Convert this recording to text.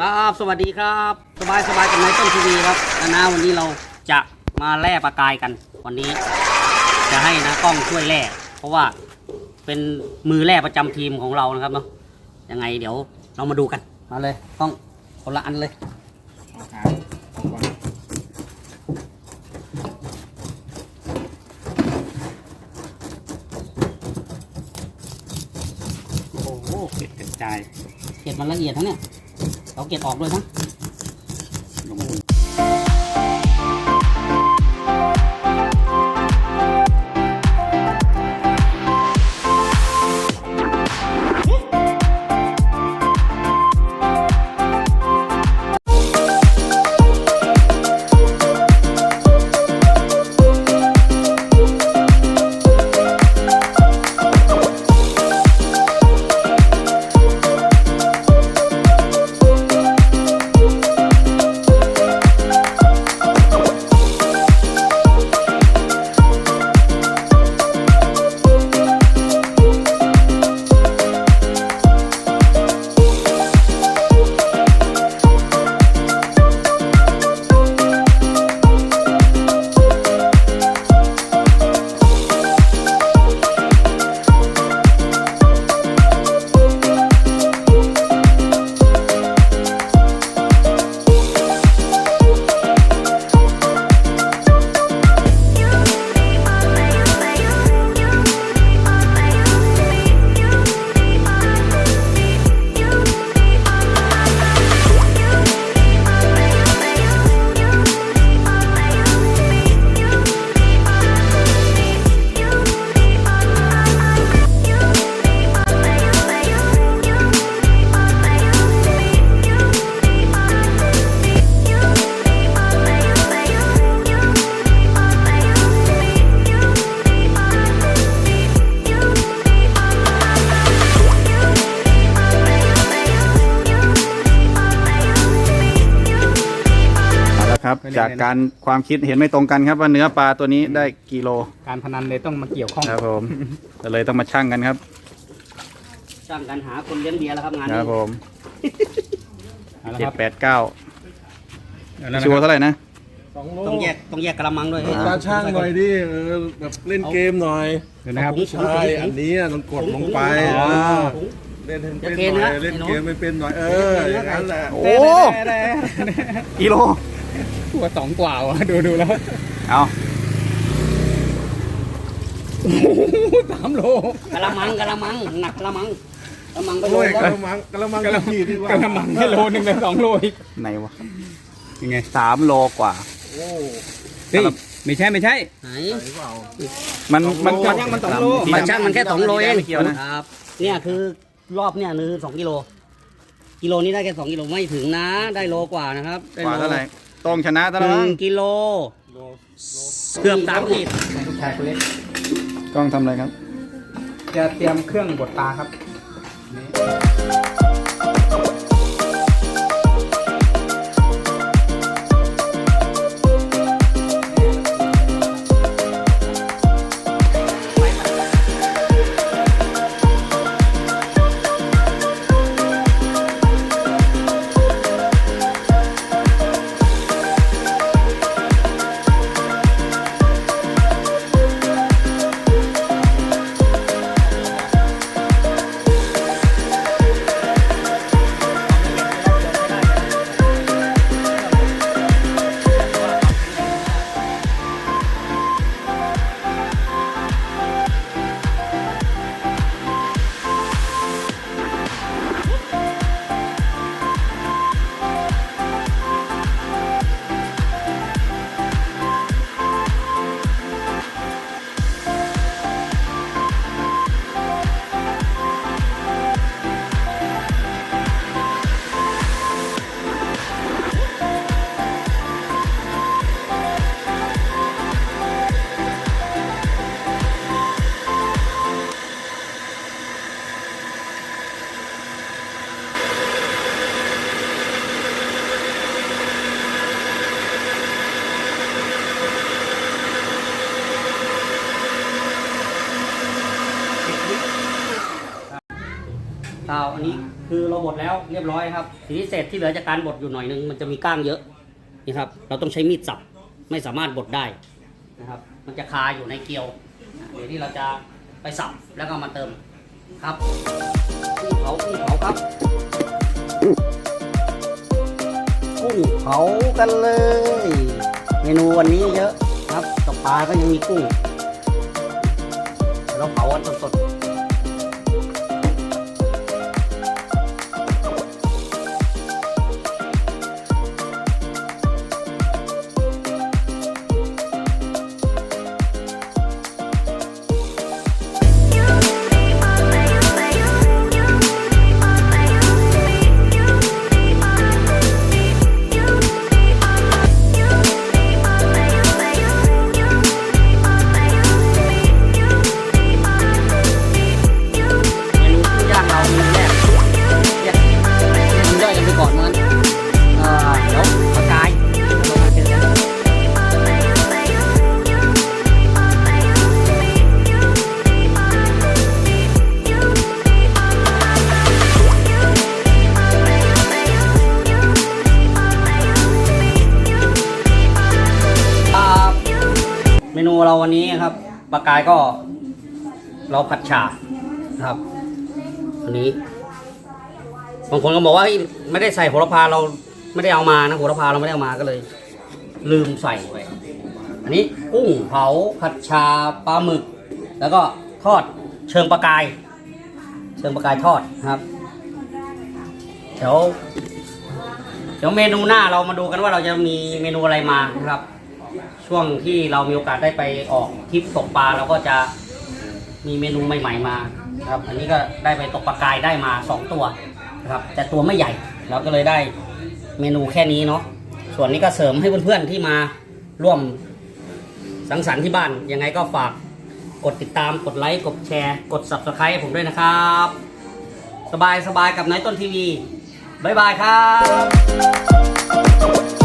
ครับสวัสดีครับ สบายสบายกับนายต้นทีวีครับนะนะวันนี้เราจะมาแล่ปลากายกัน วันนี้ จะให้นะกล้องช่วยแล่เพราะว่าเป็นมือแล่ประจำทีมของเรานะครับเนาะยังไงเดี๋ยวเรามาดูกันมาเลยกล้องคนละอันเลยโอ้โหเก็บกระจายเก็บมันละเอียดทั้งเนี่ย เราเก็บออกด้วยนะ จากการความคิดเห็นไม่ตรงกันครับว่าเนื้อปลาตัวนี้ได้กิโลการพนันเลยต้องมาเกี่ยวข้องครับผมก็เลยต้องมาชั่งกันครับช่างกันหาคนเลี้ยงเบียร์แล้วครับงานคนี้รับผมเอาละเจ็คดรับแปดเก้าเอาละนะชัวร์ครับเท่าไหร่นะ สองโลต้องแยกต้องแยกกระมังด้วยตาช่างหน่อยดิเออแบบเล่นเกมหน่อยเดี๋ยวนะครับ ใช่อันนี้อะต้องกดลงไปอ๋อเออเล่นให้เป็นหน่อยเล่นเกมไม่เป็นหน่อยเอออย่างนั้นแหละโอ้กิโล ตัวสองกว่าว่ะดูดูแล้วเอาสามโลกระมังกระมังหนักกระมังกระมังไปโลโอ้ยแล้กวระมังกระมังกระขีดดีกว่ากระมังแค่โลหนึ่งเลยสองโลอีกไหนวะยังไงสามโลกว่า โอ้เฮ้ยไม่ใช่ไม่ใช่ ไหนไหนเปล่า มันมันมันยังมันสองโล มันช่างมันแค่สองโลเองไม่เกี่ยวนะ ครับเนี่ยคือรอบเนี่ยคือสองกิโลกิโลนี้ได้แค่สองกิโลไม่ถึงนะ ได้โลกว่านะครับด้กว่าโลเท่าไหร่ ตรงชนะหเท่าไหร่นึ่งกิโลโลเกือบสามขีด ลูกชายคนเล็กกล้องทำอะไรครับ จะเตรียมเครื่องบดปลาครับ เตาอันนี้คือเราบดแล้วเรียบร้อยครับทีนี้เศษที่เหลือจากการบดอยู่หน่อยนึงมันจะมีก้างเยอะนี่ครับ เราต้องใช้มีดสับไม่สามารถบดได้นะครับ มันจะคาอยู่ในเกลียวเดี๋ยวนี้เราจะไปสับแล้วก็มาเติมครับกุ้งเผากุ้งเผาครับกุ้งเผากันเลย เมนูวันนี้เยอะครับตกปลาก็ยังมีกุ้งเราเผากันสดๆ วันนี้ครับปลากายก็เราผัดฉาครับอันนี้บางคนก็บอกว่าไม่ได้ใส่โหระพาเราไม่ได้เอามานะโหระพาเราไม่ได้เอามาก็เลย ลืมใส่ไปอันนี้กุ้งเผาผัดชาปลาหมึก แล้วก็ทอดเชิงปลากาย เชิงปลากายทอดครับเดี๋ยวเดี๋ยวเมนูหน้าเรามาดูกันว่าเราจะมีเมนูอะไรมานะครับ ช่วงที่เรามีโอกาสได้ไปออกทริปตกปลาเราก็จะมีเมนูใหม่ ๆมาครับ อันนี้ก็ได้ไปตกปลากายได้มาสองตัวนะครับ แต่ตัวไม่ใหญ่เราก็เลยได้เมนูแค่นี้เนาะส่วนนี้ก็เสริมให้เพื่อนๆที่มาร่วมสังสรรค์ที่บ้าน ยังไงก็ฝากกดติดตามกดไลค์กดแชร์กด subscribe ผมด้วยนะครับ สบายสบายกับนายต้นทีวี บ๊ายบายครับ